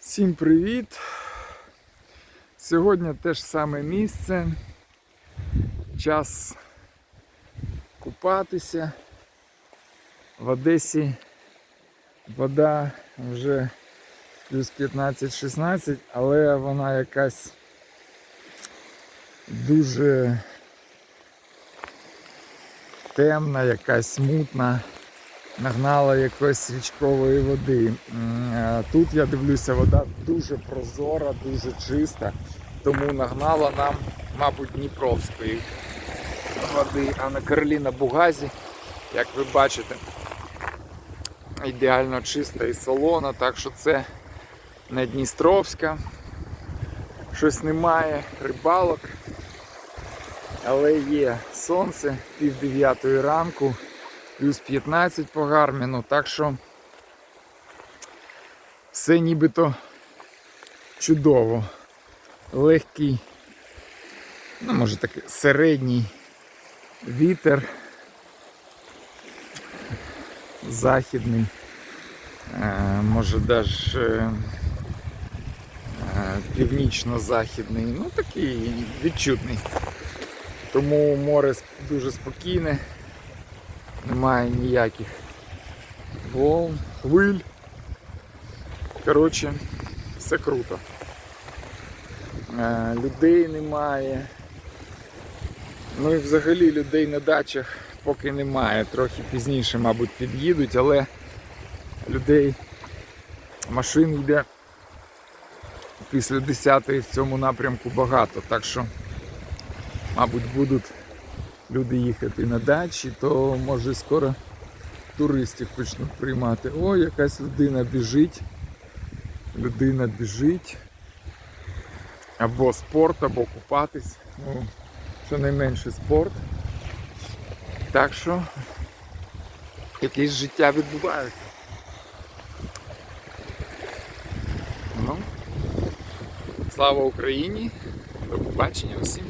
Всім привіт! Сьогодні те ж саме місце. Час купатися. В Одесі вода вже плюс 15-16, але вона якась дуже темна, якась мутна нагнала якоїсь річкової води. Тут я дивлюся, вода дуже прозора, дуже чиста, тому нагнала нам, мабуть, Дніпровської води, а на Кароліна Бугазі, як ви бачите, ідеально чиста і солона, так що це не Дністровська. Щось немає рибалок, але є сонце, пів дев'ятої ранку плюс 15 по гарміну, так що все нібито чудово. Легкий, ну може такий середній вітер західний, е, може навіть е, північно-західний, ну такий відчутний. Тому море дуже спокійне немає ніяких волн, хвиль. Коротше, все круто. Е, людей немає. Ну і взагалі людей на дачах поки немає. Трохи пізніше, мабуть, під'їдуть, але людей машин йде після 10 в цьому напрямку багато. Так що, мабуть, будуть люди їхати на дачі, то може скоро туристів почнуть приймати. О, якась людина біжить. Людина біжить. Або спорт, або купатись. Ну, щонайменше спорт. Так що якесь життя відбувається. Ну, слава Україні! До побачення усім!